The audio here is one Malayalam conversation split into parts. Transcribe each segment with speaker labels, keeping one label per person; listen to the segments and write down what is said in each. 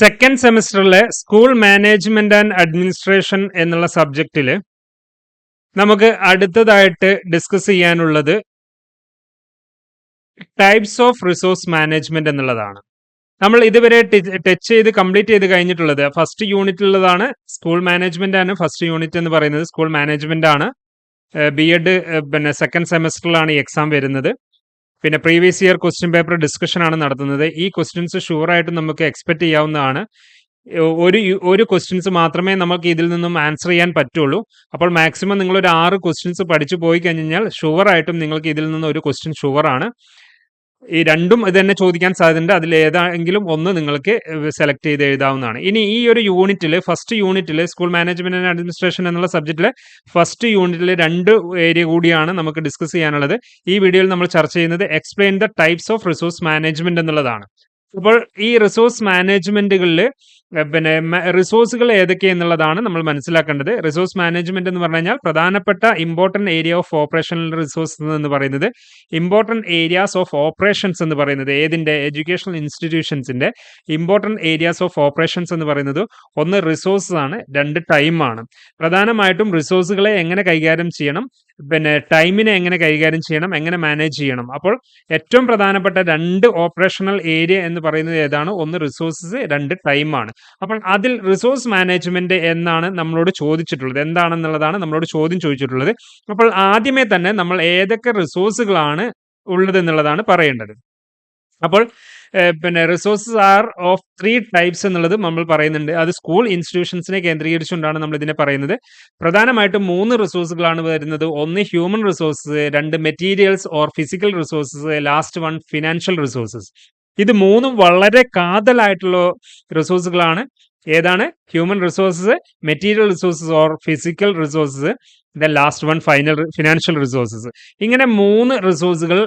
Speaker 1: സെക്കൻഡ് സെമിസ്റ്ററിലെ സ്കൂൾ മാനേജ്മെന്റ് ആൻഡ് അഡ്മിനിസ്ട്രേഷൻ എന്നുള്ള സബ്ജക്റ്റിൽ നമുക്ക് അടുത്തതായിട്ട് ഡിസ്കസ് ചെയ്യാനുള്ളത് ടൈപ്സ് ഓഫ് റിസോഴ്സ് മാനേജ്മെന്റ് എന്നുള്ളതാണ്. നമ്മൾ ഇതുവരെ ടച്ച് ചെയ്ത് കംപ്ലീറ്റ് ചെയ്ത് കഴിഞ്ഞിട്ടുള്ളത് ഫസ്റ്റ് യൂണിറ്റിലുള്ളതാണ് സ്കൂൾ മാനേജ്മെന്റ് ആണ്. ഫസ്റ്റ് യൂണിറ്റ് എന്ന് പറയുന്നത് സ്കൂൾ മാനേജ്മെന്റ് ആണ്. ബി എഡ് പിന്നെ സെക്കൻഡ് സെമസ്റ്ററിലാണ് ഈ എക്സാം വരുന്നത്. പിന്നെ previous year question paper discussion ആണ് നടത്തുന്നത്. ഈ ക്വസ്റ്റ്യൻസ് ഷുവറായിട്ട് നമുക്ക് എക്സ്പെക്ട് ചെയ്യാവുന്നതാണ്. ഒരു ഒരു ക്വസ്റ്റ്യൻസ് മാത്രമേ നമുക്ക് ഇതിൽ നിന്നും ആൻസർ ചെയ്യാൻ പറ്റുള്ളൂ. അപ്പോൾ മാക്സിമം നിങ്ങൾ ഒരു ആറ് ക്വസ്റ്റ്യൻസ് പഠിച്ചു പോയി കഴിഞ്ഞാൽ ഷുവറായിട്ടും നിങ്ങൾക്ക് ഇതിൽ നിന്ന് ഒരു ക്വസ്റ്റ്യൻ ഷുവറാണ് ഈ രണ്ടും ഇത് തന്നെ ചോദിക്കാൻ സാധ്യതയുണ്ട്. അതിൽ ഏതെങ്കിലും ഒന്ന് നിങ്ങൾക്ക് സെലക്ട് ചെയ്ത് എഴുതാവുന്നതാണ്. ഇനി ഈ ഒരു യൂണിറ്റിൽ ഫസ്റ്റ് യൂണിറ്റിൽ സ്കൂൾ മാനേജ്മെന്റ് ആൻഡ് അഡ്മിനിസ്ട്രേഷൻ എന്നുള്ള സബ്ജക്റ്റിലെ ഫസ്റ്റ് യൂണിറ്റിൽ രണ്ട് ഏരിയ കൂടിയാണ് നമുക്ക് ഡിസ്കസ് ചെയ്യാനുള്ളത്. ഈ വീഡിയോയിൽ നമ്മൾ ചർച്ച ചെയ്യുന്നത് explain the types of resource management എന്നുള്ളതാണ്. അപ്പോൾ ഈ റിസോഴ്സ് മാനേജ്മെന്റുകളിൽ പിന്നെ റിസോഴ്സുകൾ ഏതൊക്കെയെന്നുള്ളതാണ് നമ്മൾ മനസ്സിലാക്കേണ്ടത്. റിസോഴ്സ് മാനേജ്മെന്റ് എന്ന് പറഞ്ഞു കഴിഞ്ഞാൽ പ്രധാനപ്പെട്ട important area of operational resource എന്ന് പറയുന്നത് ഇമ്പോർട്ടന്റ് ഏരിയാസ് ഓഫ് ഓപ്പറേഷൻസ് എന്ന് പറയുന്നത്. ഏതിന്റെ എഡ്യൂക്കേഷണൽ ഇൻസ്റ്റിറ്റ്യൂഷൻസിന്റെ ഇമ്പോർട്ടന്റ് ഏരിയാസ് ഓഫ് ഓപ്പറേഷൻസ് എന്ന് പറയുന്നത് ഒന്ന് റിസോഴ്സസ് ആണ് രണ്ട് ടൈമാണ് പ്രധാനമായിട്ടും റിസോഴ്സുകളെ എങ്ങനെ കൈകാര്യം ചെയ്യണം? പിന്നെ ടൈമിനെ എങ്ങനെ കൈകാര്യം ചെയ്യണം എങ്ങനെ മാനേജ് ചെയ്യണം. അപ്പോൾ ഏറ്റവും പ്രധാനപ്പെട്ട രണ്ട് ഓപ്പറേഷണൽ ഏരിയ എന്ന് പറയുന്നത് ഏതാണ്? ഒന്ന് റിസോഴ്സസ് രണ്ട് ടൈമാണ് അപ്പോൾ അതിൽ റിസോഴ്സ് മാനേജ്മെന്റ് എന്നാണ് നമ്മളോട് ചോദിച്ചിട്ടുള്ളത്. എന്താണെന്നുള്ളതാണ് നമ്മളോട് ചോദ്യം ചോദിച്ചിട്ടുള്ളത്. അപ്പോൾ ആദ്യമേ തന്നെ നമ്മൾ ഏതൊക്കെ റിസോഴ്സുകളാണ് ഉള്ളത് എന്നുള്ളതാണ് പറയേണ്ടത്. അപ്പോൾ പിന്നെ resources are of three types എന്നുള്ളത് നമ്മൾ പറയുന്നുണ്ട്. അത് സ്കൂൾ ഇൻസ്റ്റിറ്റ്യൂഷൻസിനെ കേന്ദ്രീകരിച്ചുകൊണ്ടാണ് നമ്മൾ ഇതിനെ പറയുന്നത്. പ്രധാനമായിട്ടും മൂന്ന് റിസോഴ്സുകളാണ് വരുന്നത്. ഒന്ന് ഹ്യൂമൻ റിസോഴ്സസ് രണ്ട് materials or physical resources last one financial resources ഇത് മൂന്നും വളരെ കാതലായിട്ടുള്ള റിസോഴ്സുകളാണ് ഏതാണ്? Human resources material resources or physical resources the last one final financial resources ഇങ്ങനെ മൂന്ന് റിസോഴ്സുകൾ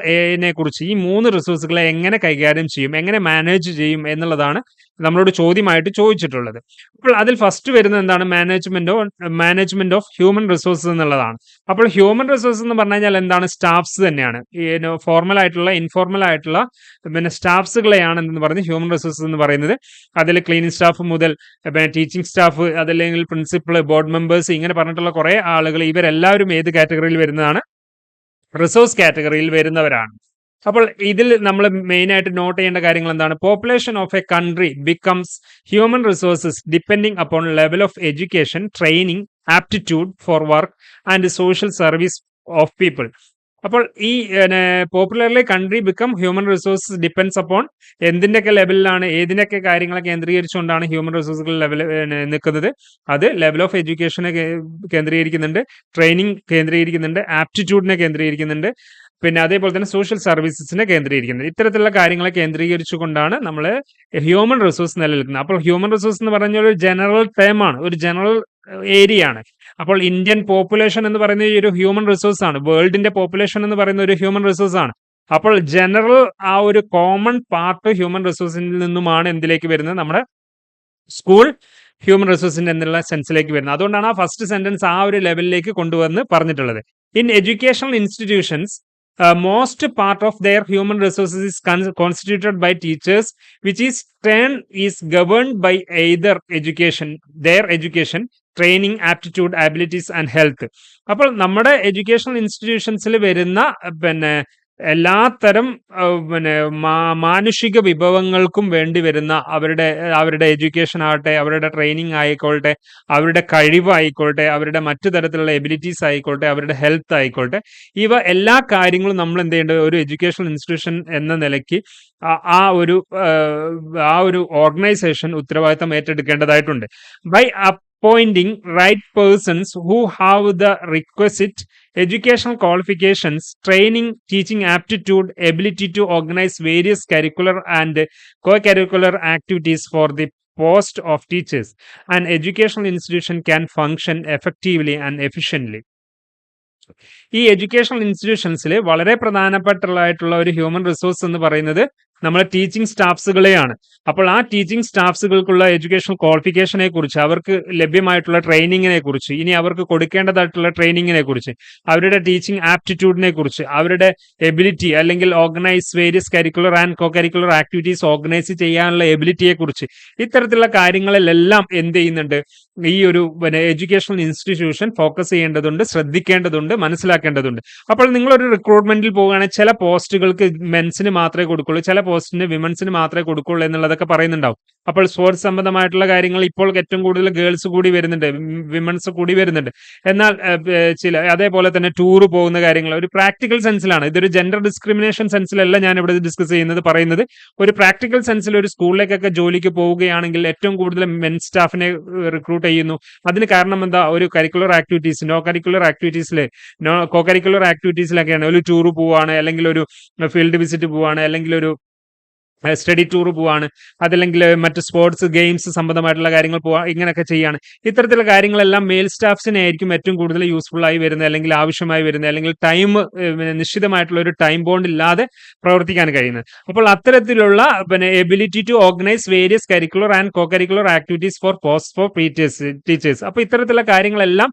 Speaker 1: കുറിച്ച് ഈ മൂന്ന് റിസോഴ്സുകളെ എങ്ങനെ കൈകാര്യം ചെയ്യും എങ്ങനെ മാനേജ് ചെയ്യും എന്നുള്ളതാണ് നമ്മളോട് ചോദ്യമായിട്ട് ചോദിച്ചിട്ടുള്ളത്. അപ്പോൾ അതിൽ ഫസ്റ്റ് വരുന്നത് എന്താണ്? Management management of human resources എന്നുള്ളതാണ്. അപ്പോൾ ഹ്യൂമൻ റിസോഴ്സസ് എന്ന് പറഞ്ഞു കഴിഞ്ഞാൽ എന്താണ്? സ്റ്റാഫ്സ് തന്നെയാണ്. ഫോർമൽ ആയിട്ടുള്ള ഇൻഫോർമൽ ആയിട്ടുള്ള പിന്നെ സ്റ്റാഫ്സുകളെയാണ് എന്ന് പറഞ്ഞ് ഹ്യൂമൻ റിസോഴ്സസ് എന്ന് പറയുന്നത്. അതിൽ ക്ലീനിങ് സ്റ്റാഫ് മുതൽ ടീച്ചിങ് സ്റ്റാഫ് അതല്ലെങ്കിൽ പ്രിൻസിപ്പൾ ബോർഡ് മെമ്പേഴ്സ് ഇങ്ങനെ പറഞ്ഞിട്ടുള്ള കുറേ ആളുകൾ ഇവരെല്ലാവരും ഏത് കാറ്റഗറിയിൽ വരുന്നതാണ്? റിസോഴ്സ് കാറ്റഗറിയിൽ വരുന്നവരാണ്. അപ്പോൾ ഇതിൽ നമ്മൾ മെയിൻ ആയിട്ട് നോട്ട് ചെയ്യേണ്ട കാര്യങ്ങൾ എന്താണ്? Population of a country becomes human resources depending upon level of education training aptitude for work and social service of people അപ്പോൾ ഈ popularly country become human resources depends upon എന്തിന്റെയൊക്കെ ലെവലിലാണ് ഏതിനൊക്കെ കാര്യങ്ങളെ കേന്ദ്രീകരിച്ചുകൊണ്ടാണ് ഹ്യൂമൻ റിസോഴ്സുകൾ ലെവൽ നിൽക്കുന്നത്. അത് ലെവൽ ഓഫ് എഡ്യൂക്കേഷനെ കേന്ദ്രീകരിക്കുന്നുണ്ട് ട്രെയിനിങ് കേന്ദ്രീകരിക്കുന്നുണ്ട് ആപ്റ്റിറ്റ്യൂഡിനെ കേന്ദ്രീകരിക്കുന്നുണ്ട് പിന്നെ അതേപോലെ തന്നെ സോഷ്യൽ സർവീസസിനെ കേന്ദ്രീകരിക്കുന്നത് ഇത്തരത്തിലുള്ള കാര്യങ്ങളെ കേന്ദ്രീകരിച്ചുകൊണ്ടാണ് നമ്മൾ ഹ്യൂമൻ റിസോഴ്സ് നിലനിൽക്കുന്നത്. അപ്പോൾ ഹ്യൂമൻ റിസോഴ്സ് എന്ന് പറഞ്ഞ ഒരു ജനറൽ ആണ് ഒരു ജനറൽ ഏരിയ ആണ് അപ്പോൾ ഇന്ത്യൻ പോപ്പുലേഷൻ എന്ന് പറയുന്ന ഒരു ഹ്യൂമൻ റിസോഴ്സ് ആണ്. വേൾഡിന്റെ പോപ്പുലേഷൻ എന്ന് പറയുന്ന ഒരു ഹ്യൂമൻ റിസോഴ്സ് ആണ്. അപ്പോൾ ജനറൽ ആ ഒരു കോമൺ പാർട്ട് ഹ്യൂമൻ റിസോഴ്സിൽ നിന്നുമാണ് എന്തിലേക്ക് വരുന്നത്? നമ്മുടെ സ്കൂൾ ഹ്യൂമൻ റിസോഴ്സിന്റെ എന്നുള്ള സെൻസിലേക്ക് വരുന്നത്. അതുകൊണ്ടാണ് ആ ഫസ്റ്റ് സെന്റൻസ് ആ ഒരു ലെവലിലേക്ക് കൊണ്ടുവന്ന് പറഞ്ഞിട്ടുള്ളത്. In educational institutions most part of their human resources is constituted by teachers which is turn is governed by governed education either education training aptitude abilities and health അപ്പോൾ നമ്മുടെ എഡ്യൂക്കേഷണൽ ഇൻസ്റ്റിറ്റ്യൂഷൻസിൽ വരുന്ന പിന്നെ എല്ലാത്തരം പിന്നെ മാനുഷിക വിഭവങ്ങൾക്കും വേണ്ടി വരുന്ന അവരുടെ അവരുടെ എഡ്യൂക്കേഷൻ ആകട്ടെ അവരുടെ ട്രെയിനിങ് ആയിക്കോട്ടെ അവരുടെ കഴിവായിക്കോട്ടെ അവരുടെ മറ്റു തരത്തിലുള്ള എബിലിറ്റീസ് ആയിക്കോട്ടെ അവരുടെ ഹെൽത്ത് ആയിക്കോട്ടെ ഇവ എല്ലാ കാര്യങ്ങളും നമ്മൾ എന്ത് ചെയ്യേണ്ടത്? ഒരു എഡ്യൂക്കേഷണൽ ഇൻസ്റ്റിറ്റ്യൂഷൻ എന്ന നിലയ്ക്ക് ആ ഒരു ആ ഒരു ഓർഗനൈസേഷൻ ഉത്തരവാദിത്തം ഏറ്റെടുക്കേണ്ടതായിട്ടുണ്ട്. By appointing right persons who have the requisite educational qualifications, training, teaching aptitude, ability to organize various curricular and co-curricular activities for the post of teachers. An educational institution can function effectively and efficiently. ഈ എഡ്യൂക്കേഷണൽ ഇൻസ്റ്റിറ്റ്യൂഷൻസിൽ വളരെ പ്രധാനപ്പെട്ടുള്ളതായിട്ടുള്ള ഒരു ഹ്യൂമൻ റിസോഴ്സ് എന്ന് പറയുന്നത് നമ്മളെ ടീച്ചിങ് സ്റ്റാഫ്സുകളെയാണ് അപ്പോൾ ആ ടീച്ചിങ് സ്റ്റാഫ്സുകൾക്കുള്ള എഡ്യൂക്കേഷണൽ ക്വാളിഫിക്കേഷനെ കുറിച്ച് അവർക്ക് ലഭ്യമായിട്ടുള്ള ട്രെയിനിങ്ങിനെ കുറിച്ച് ഇനി അവർക്ക് കൊടുക്കേണ്ടതായിട്ടുള്ള ട്രെയിനിങ്ങിനെ കുറിച്ച് അവരുടെ ടീച്ചിങ് ആപ്റ്റിറ്റ്യൂഡിനെ കുറിച്ച് അവരുടെ എബിലിറ്റി അല്ലെങ്കിൽ organise various curricular and co curricular activities organise ചെയ്യാനുള്ള എബിലിറ്റിയെ കുറിച്ച് ഇത്തരത്തിലുള്ള കാര്യങ്ങളിലെല്ലാം എന്ത് ചെയ്യുന്നുണ്ട്? ഈ ഒരു എഡ്യൂക്കേഷണൽ ഇൻസ്റ്റിറ്റ്യൂഷൻ ഫോക്കസ് ചെയ്യേണ്ടതുണ്ട് ശ്രദ്ധിക്കേണ്ടതുണ്ട് മനസ്സിലാക്കേണ്ടതുണ്ട്. അപ്പോൾ നിങ്ങളൊരു റിക്രൂട്ട്മെന്റിൽ പോവുകയാണെങ്കിൽ ചില പോസ്റ്റുകൾക്ക് മെൻസിന് മാത്രമേ കൊടുക്കുള്ളൂ ചില പോസ്റ്റിന് വിമൻസിന് മാത്രമേ കൊടുക്കുള്ളൂ എന്നുള്ളതൊക്കെ പറയുന്നുണ്ടാവും. അപ്പോൾ സ്പോർട്സ് സംബന്ധമായിട്ടുള്ള കാര്യങ്ങൾ ഇപ്പോൾ ഏറ്റവും കൂടുതൽ ഗേൾസ് കൂടി വരുന്നുണ്ട് വിമൻസ് കൂടി വരുന്നുണ്ട്. എന്നാൽ ചില അതേപോലെ തന്നെ ടൂർ പോകുന്ന കാര്യങ്ങൾ ഒരു പ്രാക്ടിക്കൽ സെൻസിലാണ്. ഇതൊരു ജെൻഡർ ഡിസ്ക്രിമിനേഷൻ സെൻസിലല്ല ഞാൻ ഇവിടെ ഡിസ്കസ് ചെയ്യുന്നത് പറയുന്നത്. ഒരു പ്രാക്ടിക്കൽ സെൻസിൽ ഒരു സ്കൂളിലേക്കൊക്കെ ജോലിക്ക് പോവുകയാണെങ്കിൽ ഏറ്റവും കൂടുതൽ മെൻ സ്റ്റാഫിനെ റിക്രൂട്ട് ചെയ്യുന്നു. അതിന് കാരണം എന്താ? ഒരു കരിക്കുലർ ആക്ടിവിറ്റീസ് നോ കരിക്കുലർ ആക്ടിവിറ്റീസിൽ നോ കോ കരിക്കുലർ ആക്ടിവിറ്റീസിലൊക്കെയാണ് ഒരു ടൂർ പോവാണ് അല്ലെങ്കിൽ ഒരു ഫീൽഡ് വിസിറ്റ് പോവാണ് അല്ലെങ്കിൽ ഒരു സ്റ്റഡി ടൂർ പോവാണ് അതല്ലെങ്കിൽ മറ്റ് സ്പോർട്സ് ഗെയിംസ് സംബന്ധമായിട്ടുള്ള കാര്യങ്ങൾ പോവാ ഇങ്ങനെയൊക്കെ ചെയ്യാണ്. ഇത്തരത്തിലുള്ള കാര്യങ്ങളെല്ലാം മെയിൽ സ്റ്റാഫ്സിനെ ആയിരിക്കും ഏറ്റവും കൂടുതൽ യൂസ്ഫുൾ ആയി വരുന്നത് അല്ലെങ്കിൽ ആവശ്യമായി വരുന്നത് അല്ലെങ്കിൽ ടൈം നിശ്ചിതമായിട്ടുള്ള ഒരു ടൈം ബോണ്ട് ഇല്ലാതെ പ്രവർത്തിക്കാൻ കഴിയുന്നത്. അപ്പോൾ അത്തരത്തിലുള്ള പിന്നെ ability to organise various curricular and co curricular activities for post for teachers teachers അപ്പോൾ ഇത്തരത്തിലുള്ള കാര്യങ്ങളെല്ലാം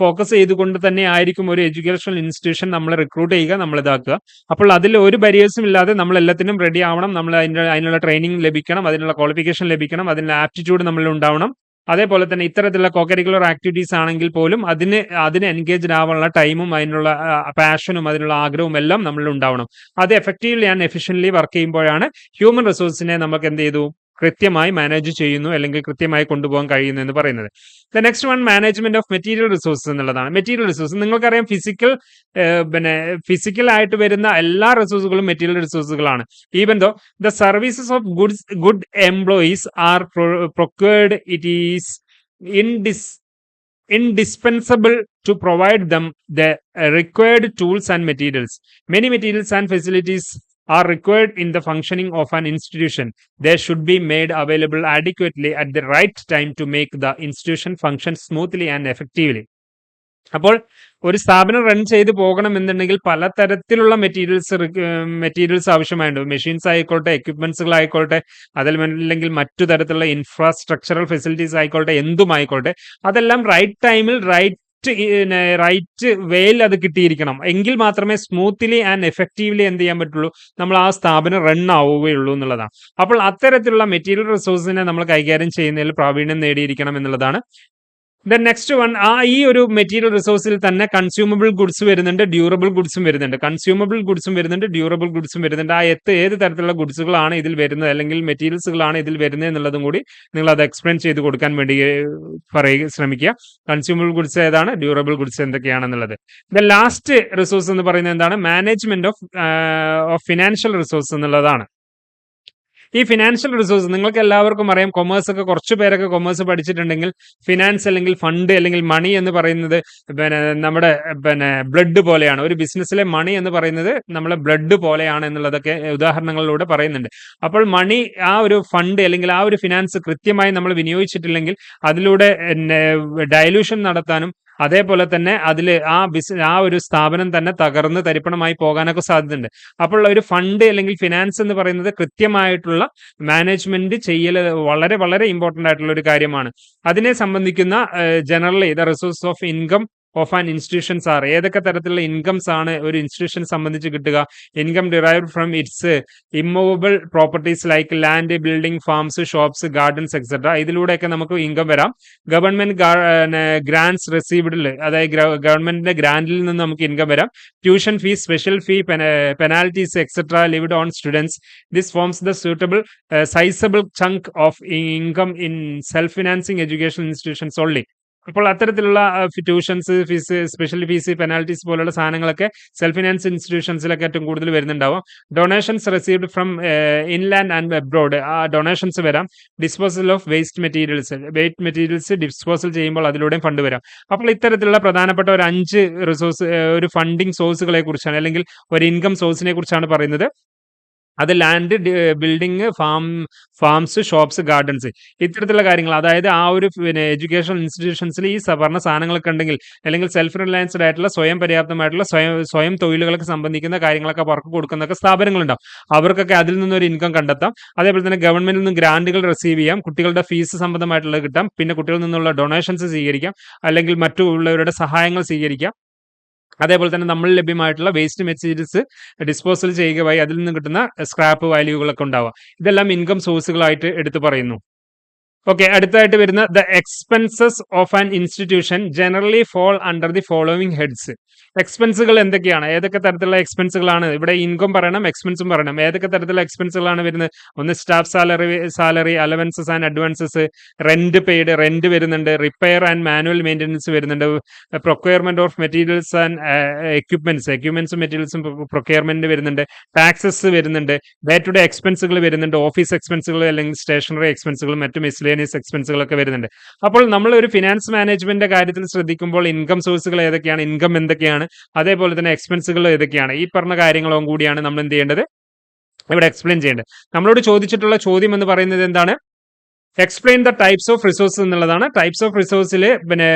Speaker 1: ഫോക്കസ് ചെയ്തുകൊണ്ട് തന്നെ ആയിരിക്കും ഒരു എഡ്യൂക്കേഷണൽ ഇൻസ്റ്റിറ്റ്യൂഷൻ നമ്മൾ റിക്രൂട്ട് ചെയ്യുക നമ്മൾ ഇതാക്കുക. അപ്പോൾ അതിൽ ഒരു ബരിയേഴ്സും ഇല്ലാതെ നമ്മൾ എല്ലാത്തിനും റെഡി ആവണം നമ്മൾ അതിന്റെ അതിനുള്ള ട്രെയിനിങ് ലഭിക്കണം അതിനുള്ള ക്വാളിഫിക്കേഷൻ ലഭിക്കണം അതിനുള്ള ആപ്റ്റിറ്റ്യൂഡ് നമ്മളിൽ ഉണ്ടാവണം. അതേപോലെ തന്നെ ഇത്തരത്തിലുള്ള കോക്കരിക്കുലർ ആക്ടിവിറ്റീസ് ആണെങ്കിൽ പോലും അതിന് അതിന് എൻഗേജ്ഡ് ആവാനുള്ള ടൈമും അതിനുള്ള പാഷനും അതിനുള്ള ആഗ്രഹവും എല്ലാം നമ്മളിൽ ഉണ്ടാവണം. അത് എഫക്റ്റീവ്ലി ആൻഡ് എഫിഷ്യന്റ്ലി വർക്ക് ചെയ്യുമ്പോഴാണ് ഹ്യൂമൻ റിസോഴ്സിനെ നമുക്ക് എന്ത് ചെയ്തു? കൃത്യമായി മാനേജ് ചെയ്യുന്നു അല്ലെങ്കിൽ കൃത്യമായി കൊണ്ടുപോകാൻ കഴിയുന്നു എന്ന് പറയുന്നത്. The next one management of material resources എന്നുള്ളതാണ്. മെറ്റീരിയൽ റിസോഴ്സ് നിങ്ങൾക്കറിയാം ഫിസിക്കൽ പിന്നെ ഫിസിക്കൽ ആയിട്ട് വരുന്ന എല്ലാ റിസോഴ്സുകളും material റിസോഴ്സുകളാണ് even though the services of goods good employees are procured it is in dis indispensable to provide them the uh, required tools and materials. Many materials and facilities are required in the functioning of an institution. They should be made available adequately at the right time to make the institution function smoothly and effectively. അപ്പോൾ ഒരു സ്ഥാപനം റൺ ചെയ്ത് പോകണം എന്നുണ്ടെങ്കിൽ പലതരത്തിലുള്ള മെറ്റീരിയൽസ് മെറ്റീരിയൽസ് ആവശ്യമായുണ്ട് മെഷീൻസ് ആയിക്കോട്ടെ എക്യുപ്മെന്റ്സുകൾ ആയിക്കോട്ടെ അതല്ലെങ്കിൽ മറ്റു തരത്തിലുള്ള ഇൻഫ്രാസ്ട്രക്ചറൽ ഫെസിലിറ്റീസ് ആയിക്കോട്ടെ എന്തുമായിക്കോട്ടെ അതെല്ലാം റൈറ്റ് ടൈമിൽ റൈറ്റ് റൈറ്റ് വേയിൽ അത് കിട്ടിയിരിക്കണം. എങ്കിൽ മാത്രമേ സ്മൂത്ത്ലി ആൻഡ് എഫക്റ്റീവ്ലി എന്ത് ചെയ്യാൻ പറ്റുള്ളൂ? നമ്മൾ ആ സ്ഥാപനം റൺ ആവുകയുള്ളൂ എന്നുള്ളതാണ്. അപ്പോൾ അത്തരത്തിലുള്ള മെറ്റീരിയൽ റിസോഴ്സിനെ നമ്മൾ കൈകാര്യം ചെയ്യുന്നതിൽ പ്രാവീണ്യം നേടിയിരിക്കണം എന്നുള്ളതാണ് ദെൻ നെക്സ്റ്റ് വൺ ആ ഈ ഒരു മെറ്റീരിയൽ റിസോഴ്സിൽ തന്നെ കൺസ്യൂമബിൾ ഗുഡ്സ് വരുന്നുണ്ട് ഡ്യൂറബിൾ ഗുഡ്സും വരുന്നുണ്ട്. കൺസ്യൂമബിൾ ഗുഡ്സും വരുന്നുണ്ട് ഡ്യൂറബിൾ ഗുഡ്സും വരുന്നുണ്ട്. ആ എത്ത് ഏത് തരത്തിലുള്ള ഗുഡ്സുകളാണ് ഇതിൽ വരുന്നത് അല്ലെങ്കിൽ മെറ്റീരിയൽസുകളാണ് ഇതിൽ വരുന്നത് എന്നുള്ളതും കൂടി നിങ്ങൾ അത് എക്സ്പ്ലെയിൻ ചെയ്ത് കൊടുക്കാൻ വേണ്ടി പറയുക ശ്രമിക്കുക. കൺസ്യൂമബിൾ ഗുഡ്സ് ഏതാണ് ഡ്യൂറബിൾ ഗുഡ്സ് എന്തൊക്കെയാണെന്നുള്ളത്. ദ ലാസ്റ്റ് റിസോഴ്സ് എന്ന് പറയുന്നത് എന്താണ്? Management of of financial resource എന്നുള്ളതാണ്. ഈ ഫിനാൻഷ്യൽ റിസോഴ്സ് നിങ്ങൾക്ക് എല്ലാവർക്കും അറിയാം കൊമേഴ്സ് ഒക്കെ കുറച്ച് പേരൊക്കെ കൊമേഴ്സ് പഠിച്ചിട്ടുണ്ടെങ്കിൽ ഫിനാൻസ് അല്ലെങ്കിൽ ഫണ്ട് അല്ലെങ്കിൽ മണി എന്ന് പറയുന്നത് പിന്നെ നമ്മുടെ പിന്നെ ബ്ലഡ് പോലെയാണ്. ഒരു ബിസിനസ്സിലെ മണി എന്ന് പറയുന്നത് നമ്മളെ ബ്ലഡ് പോലെയാണ് എന്നുള്ളതൊക്കെ ഉദാഹരണങ്ങളിലൂടെ പറയുന്നുണ്ട്. അപ്പോൾ മണി ആ ഒരു ഫണ്ട് അല്ലെങ്കിൽ ആ ഒരു ഫിനാൻസ് കൃത്യമായി നമ്മൾ വിനിയോഗിച്ചിട്ടില്ലെങ്കിൽ അതിലൂടെ ഡയലൂഷൻ നടത്താനും അതേപോലെ തന്നെ അതിൽ ആ ബിസ് ആ ഒരു സ്ഥാപനം തന്നെ തകർന്ന് തരിപ്പണമായി പോകാനൊക്കെ സാധ്യതയുണ്ട്. അപ്പോൾ ഒരു ഫണ്ട് അല്ലെങ്കിൽ ഫിനാൻസ് എന്ന് പറയുന്നത് കൃത്യമായിട്ടുള്ള മാനേജ്മെന്റ് ചെയ്യൽ വളരെ വളരെ ഇമ്പോർട്ടന്റ് ആയിട്ടുള്ള ഒരു കാര്യമാണ്. അതിനെ സംബന്ധിക്കുന്ന generally the resource of income of an institutions are ഏതൊക്കെ തരത്തിലുള്ള ഇൻകംസ് ആണ് ഒരു ഇൻസ്റ്റിറ്റ്യൂഷൻ സംബന്ധിച്ച് കിട്ടുക? Income derived from its immovable properties like land building farms shops gardens etcetera ഇതിലൂടെയൊക്കെ നമുക്ക് ഇൻകം വരാം. ഗവൺമെന്റ് ഗ്രാൻഡ്സ് റിസീവ്ഡിൽ അതായത് ഗവൺമെന്റിന്റെ ഗ്രാൻഡിൽ നിന്ന് നമുക്ക് ഇൻകം വരാം. Tuition fees special fee penalties etcetera levied on students this forms the suitable sizable chunk of income in self financing education institutions only. അപ്പോൾ അത്തരത്തിലുള്ള tuitions fees special fees penalties പോലുള്ള സാധനങ്ങളൊക്കെ സെൽഫ് ഫിനാൻസ് ഇൻസ്റ്റിറ്റ്യൂഷൻസിലൊക്കെ ഏറ്റവും കൂടുതൽ വരുന്നുണ്ടാവും. Donations received from inland and abroad ആ ഡൊണേഷൻസ് വരാം. Disposal of waste materials waste materials disposal ചെയ്യുമ്പോൾ അതിലൂടെയും ഫണ്ട് വരാം. അപ്പോൾ ഇത്തരത്തിലുള്ള പ്രധാനപ്പെട്ട ഒരു അഞ്ച് റിസോഴ്സ് ഒരു ഫണ്ടിങ് സോഴ്സുകളെ കുറിച്ചാണ് അല്ലെങ്കിൽ ഒരു ഇൻകം സോഴ്സിനെ കുറിച്ചാണ് പറയുന്നത്. അത് land building farm farms shops gardens ഇത്തരത്തിലുള്ള കാര്യങ്ങൾ. അതായത് ആ ഒരു പിന്നെ എഡ്യൂക്കേഷൻ ഇൻസ്റ്റിറ്റ്യൂഷൻസിൽ ഈ സവർണ സാധനങ്ങളൊക്കെ ഉണ്ടെങ്കിൽ അല്ലെങ്കിൽ സെൽഫ് റിലയൻസ്ഡ് ആയിട്ടുള്ള സ്വയം പര്യാപ്തമായിട്ടുള്ള സ്വയം സ്വയം തൊഴിലുകൾക്ക് സംബന്ധിക്കുന്ന കാര്യങ്ങളൊക്കെ അവർക്ക് കൊടുക്കുന്നൊക്കെ സ്ഥാപനങ്ങളുണ്ടാവും. അവർക്കൊക്കെ അതിൽ നിന്നൊരു ഇൻകം കണ്ടെത്താം. അതേപോലെ തന്നെ ഗവൺമെന്റിൽ നിന്ന് ഗ്രാൻഡുകൾ റിസീവ് ചെയ്യാം. കുട്ടികളുടെ ഫീസ് സംബന്ധമായിട്ടുള്ളത് കിട്ടാം. പിന്നെ കുട്ടികളിൽ നിന്നുള്ള ഡൊണേഷൻസ് സ്വീകരിക്കാം. അല്ലെങ്കിൽ മറ്റുള്ളവരുടെ സഹായങ്ങൾ സ്വീകരിക്കാം. അതേപോലെ തന്നെ നമ്മൾ ലഭ്യമായിട്ടുള്ള വേസ്റ്റ് മെറ്റീരിയൽസ് ഡിസ്പോസൽ ചെയ്യുക വഴി അതിൽ നിന്ന് കിട്ടുന്ന സ്ക്രാപ്പ് വാല്യൂകളൊക്കെ ഉണ്ടാവുക. ഇതെല്ലാം ഇൻകം സോഴ്സുകളായിട്ട് എടുത്തു പറയുന്നു. ഓക്കെ അടുത്തായിട്ട് വരുന്ന the expenses of an institution generally fall under the following heads എക്സ്പെൻസുകൾ എന്തൊക്കെയാണ്? ഏതൊക്കെ തരത്തിലുള്ള എക്സ്പെൻസുകളാണ് ഇവിടെ ഇൻകം പറയണം എക്സ്പെൻസും പറയണം. ഏതൊക്കെ തരത്തിലുള്ള എക്സ്പെൻസുകളാണ് വരുന്നത്? ഒന്ന് staff salary salary allowances and advances rent paid rent വരുന്നുണ്ട് റിപ്പയർ ആൻഡ് മാനുവൽ മെയിന്റനൻസ് വരുന്നുണ്ട് procurement of materials and equipments എക്യുപ്മെന്റ്സും മെറ്റീരിയൽസും പ്രൊക്വയർമെന്റ് വരുന്നുണ്ട് ടാക്സസ് വരുന്നുണ്ട് ഡേ ടു ഡേ എക്സ്പെൻസുകൾ വരുന്നുണ്ട് ഓഫീസ് എക്സ്പെൻസുകൾ അല്ലെങ്കിൽ സ്റ്റേഷനറി എക്സ്പെൻസുകൾ മറ്റു മിസ്ലേനിയസ് എക്സ്പെൻസുകളൊക്കെ വരുന്നുണ്ട്. അപ്പോൾ നമ്മൾ ഒരു ഫിനാൻസ് മാനേജ്മെന്റിന്റെ കാര്യത്തിൽ ശ്രദ്ധിക്കുമ്പോൾ ഇൻകം സോഴ്സുകൾ ഏതൊക്കെയാണ്? ഇൻകം എന്തൊക്കെയാണ്? അതേപോലെ തന്നെ എക്സ്പെൻസുകൾ ഏതൊക്കെയാണ് ഈ പറഞ്ഞ കാര്യങ്ങളും കൂടിയാണ് നമ്മൾ എന്ത് ചെയ്യേണ്ടത്? ഇവിടെ എക്സ്പ്ലെയിൻ ചെയ്യേണ്ടത്. നമ്മളോട് ചോദിച്ചിട്ടുള്ള ചോദ്യം എന്ന് പറയുന്നത് എന്താണ്? Explain the types of resource എന്നുള്ളതാണ്. ടൈപ്സ് ഓഫ് റിസോഴ്സിൽ പിന്നെ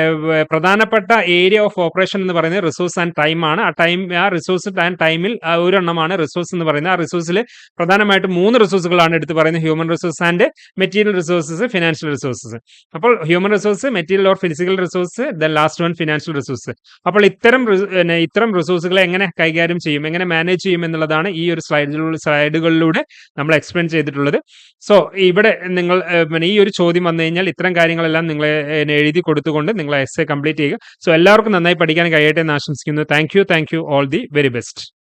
Speaker 1: പ്രധാനപ്പെട്ട ഏരിയ ഓഫ് ഓപ്പറേഷൻ എന്ന് പറയുന്നത് റിസോഴ്സ് ആൻഡ് ടൈം ആണ്. ആ ടൈം ആ റിസോഴ്സ് ആൻഡ് ടൈമിൽ ഒരെണ്ണമാണ് റിസോഴ്സ് എന്ന് പറയുന്നത്. ആ റിസോഴ്സിൽ പ്രധാനമായിട്ടും മൂന്ന് റിസോഴ്സുകളാണ് എടുത്ത് പറയുന്നത്. Human resource and material resources financial resources അപ്പോൾ human resource material or physical resource the last one financial resource അപ്പോൾ ഇത്തരം ഇത്തരം റിസോഴ്സുകളെ എങ്ങനെ കൈകാര്യം ചെയ്യും എങ്ങനെ മാനേജ് ചെയ്യും എന്നുള്ളതാണ് ഈ ഒരു സ്ലൈഡിലുള്ള സ്ലൈഡുകളിലൂടെ നമ്മൾ എക്സ്പ്ലെയിൻ ചെയ്തിട്ടുള്ളത്. സോ ഇവിടെ നിങ്ങൾ ഈ ഒരു ചോദ്യം വന്നു കഴിഞ്ഞാൽ ഇത്തരം കാര്യങ്ങളെല്ലാം നിങ്ങൾ എഴുതി കൊടുത്തുകൊണ്ട് നിങ്ങൾ എസ് എ കംപ്ലീറ്റ് ചെയ്യുക. സോ എല്ലാവർക്കും നന്നായി പഠിക്കാൻ കഴിയട്ടെ എന്ന് ആശംസിക്കുന്നു. Thank you thank you all the very best